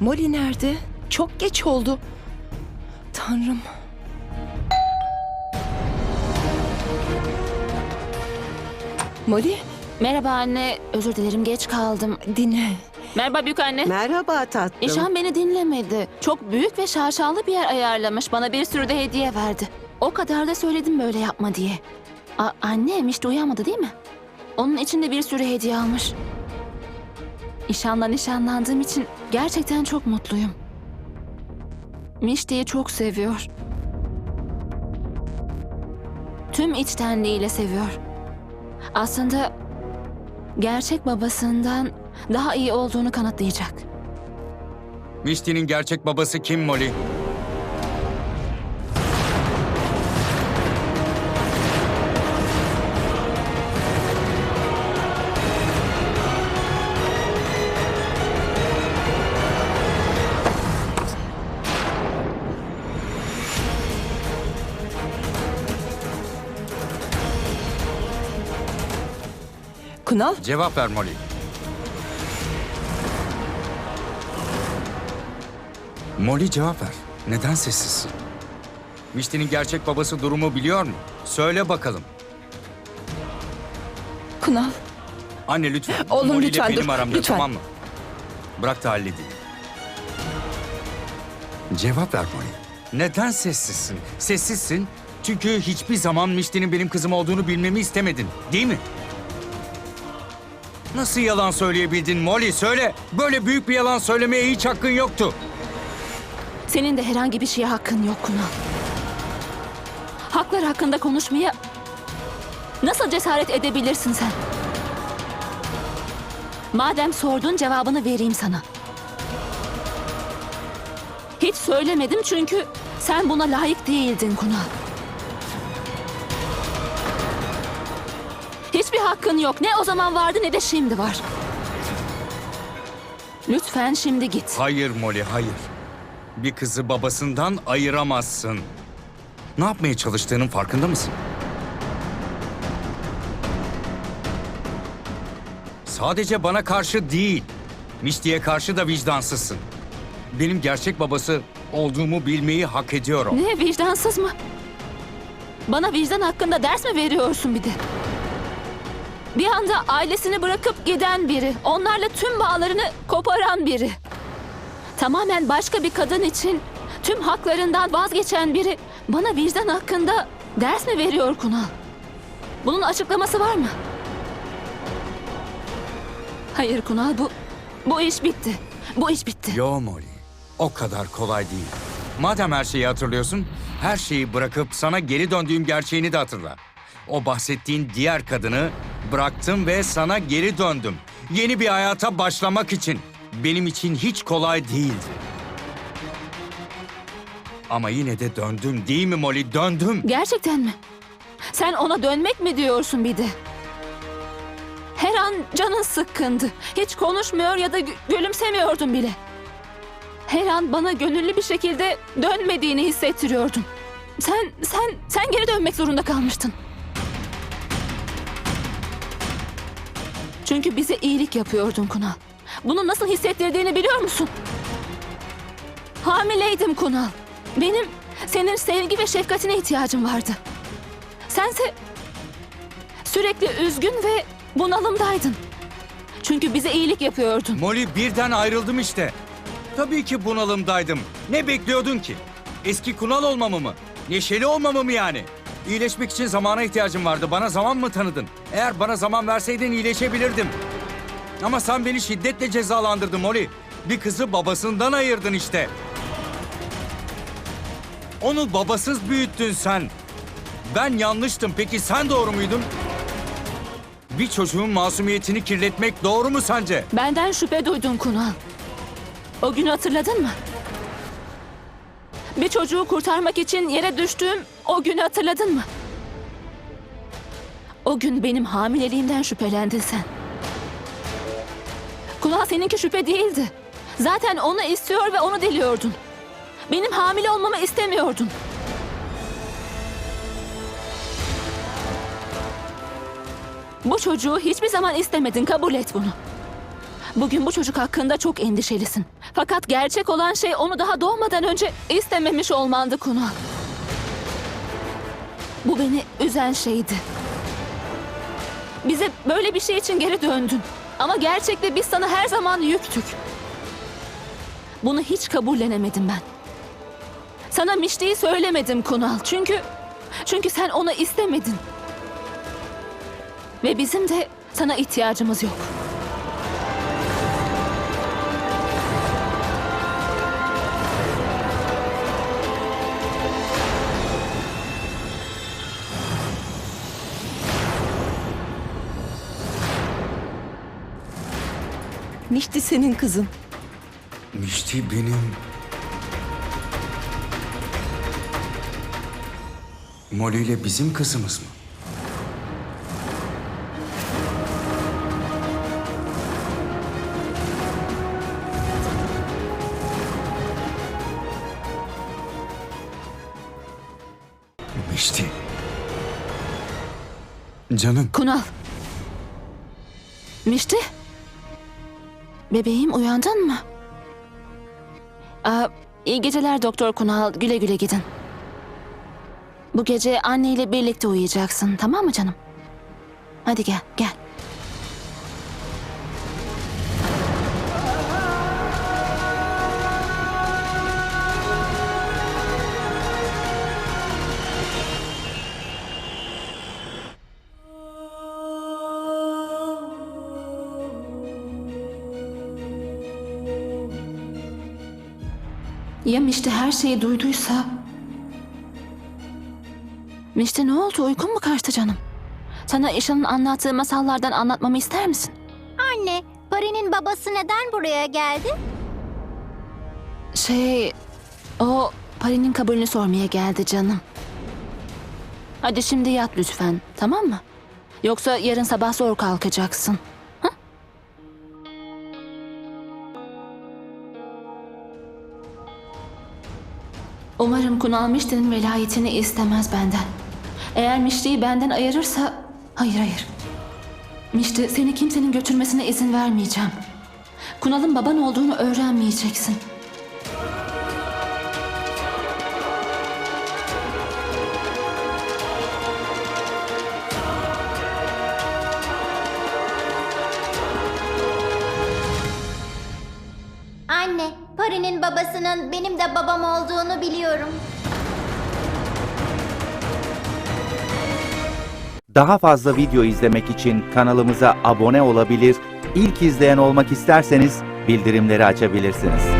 Molly nerede? Çok geç oldu. Tanrım. Molly Merhaba anne, özür dilerim geç kaldım. dinle. Merhaba büyük anne. Merhaba tatlım. İşan beni dinlemedi. Çok büyük ve şaşalı bir yer ayarlamış. Bana bir sürü de hediye verdi. O kadar da söyledim böyle yapma diye. A annem işte uyanmadı değil mi? Onun için de bir sürü hediye almış. İşan'la nişanlandığım için gerçekten çok mutluyum. Mişte'yi çok seviyor. Tüm içtenliğiyle seviyor. Aslında gerçek babasından daha iyi olduğunu kanıtlayacak. Mişti'nin gerçek babası kim Molly? Kunal Cevap ver Molly. Molly cevap ver. Neden sessizsin? Mişti'nin gerçek babası durumu biliyor mu? Söyle bakalım. Kunal. Anne lütfen. Oğlum, Molly lütfen benim dur, aramda lütfen. tamam mı? Bırak da halledeyim. Cevap ver Molly. Neden sessizsin? Sessizsin çünkü hiçbir zaman Mişti'nin benim kızım olduğunu bilmemi istemedin. Değil mi? Nasıl yalan söyleyebildin Molly? Söyle. Böyle büyük bir yalan söylemeye hiç hakkın yoktu. Senin de herhangi bir şeye hakkın yok Kunal. Haklar hakkında konuşmaya nasıl cesaret edebilirsin sen? Madem sordun cevabını vereyim sana. Hiç söylemedim çünkü sen buna layık değildin Kunal. Hiçbir hakkın yok. Ne o zaman vardı ne de şimdi var. Lütfen şimdi git. Hayır Molly, hayır. Bir kızı babasından ayıramazsın. Ne yapmaya çalıştığının farkında mısın? Sadece bana karşı değil, Mişti'ye karşı da vicdansızsın. Benim gerçek babası olduğumu bilmeyi hak ediyor o. Ne vicdansız mı? Bana vicdan hakkında ders mi veriyorsun bir de? Bir anda ailesini bırakıp giden biri, onlarla tüm bağlarını koparan biri. Tamamen başka bir kadın için tüm haklarından vazgeçen biri bana vicdan hakkında ders mi veriyor Kunal? Bunun açıklaması var mı? Hayır Kunal bu bu iş bitti. Bu iş bitti. Yo Molly, o kadar kolay değil. Madem her şeyi hatırlıyorsun, her şeyi bırakıp sana geri döndüğüm gerçeğini de hatırla. O bahsettiğin diğer kadını bıraktım ve sana geri döndüm. Yeni bir hayata başlamak için. Benim için hiç kolay değildi. Ama yine de döndüm değil mi Molly? Döndüm. Gerçekten mi? Sen ona dönmek mi diyorsun bir de? Her an canın sıkkındı. Hiç konuşmuyor ya da gü- gülümsemiyordun bile. Her an bana gönüllü bir şekilde dönmediğini hissettiriyordun. Sen, sen, sen geri dönmek zorunda kalmıştın. Çünkü bize iyilik yapıyordun Kunal. Bunu nasıl hissettirdiğini biliyor musun? Hamileydim Kunal. Benim senin sevgi ve şefkatine ihtiyacım vardı. Sense sürekli üzgün ve bunalımdaydın. Çünkü bize iyilik yapıyordun. Molly birden ayrıldım işte. Tabii ki bunalımdaydım. Ne bekliyordun ki? Eski Kunal olmamı mı? Neşeli olmamı mı yani? İyileşmek için zamana ihtiyacım vardı. Bana zaman mı tanıdın? Eğer bana zaman verseydin iyileşebilirdim. Ama sen beni şiddetle cezalandırdın Molly. Bir kızı babasından ayırdın işte. Onu babasız büyüttün sen. Ben yanlıştım. Peki sen doğru muydun? Bir çocuğun masumiyetini kirletmek doğru mu sence? Benden şüphe duydun Kunal. O günü hatırladın mı? Bir çocuğu kurtarmak için yere düştüğüm o günü hatırladın mı? O gün benim hamileliğimden şüphelendin sen. Kunal seninki şüphe değildi. Zaten onu istiyor ve onu diliyordun. Benim hamile olmamı istemiyordun. Bu çocuğu hiçbir zaman istemedin kabul et bunu. Bugün bu çocuk hakkında çok endişelisin. Fakat gerçek olan şey onu daha doğmadan önce istememiş olmandı Kunal. Bu beni üzen şeydi. Bize böyle bir şey için geri döndün. Ama gerçekte biz sana her zaman yüktük. Bunu hiç kabullenemedim ben. Sana Mişti'yi söylemedim Kunal. Çünkü çünkü sen onu istemedin. Ve bizim de sana ihtiyacımız yok. Mişti senin kızın. Mişti benim... Molly ile bizim kızımız mı? Mişti. Canım. Kunal. Mişti. Bebeğim uyandın mı? Aa, iyi geceler Doktor Kunal. Güle güle gidin. Bu gece anneyle birlikte uyuyacaksın tamam mı canım? Hadi gel gel. Ya Mişti her şeyi duyduysa? Mişti ne oldu? Uykun mu kaçtı canım? Sana İşan'ın anlattığı masallardan anlatmamı ister misin? Anne, Pari'nin babası neden buraya geldi? Şey, o Pari'nin kabulünü sormaya geldi canım. Hadi şimdi yat lütfen, tamam mı? Yoksa yarın sabah zor kalkacaksın. Umarım Kunal Mişti'nin velayetini istemez benden. Eğer Mişti'yi benden ayırırsa... Hayır hayır. Mişti seni kimsenin götürmesine izin vermeyeceğim. Kunal'ın baban olduğunu öğrenmeyeceksin. Babasının benim de babam olduğunu biliyorum. Daha fazla video izlemek için kanalımıza abone olabilir, ilk izleyen olmak isterseniz bildirimleri açabilirsiniz.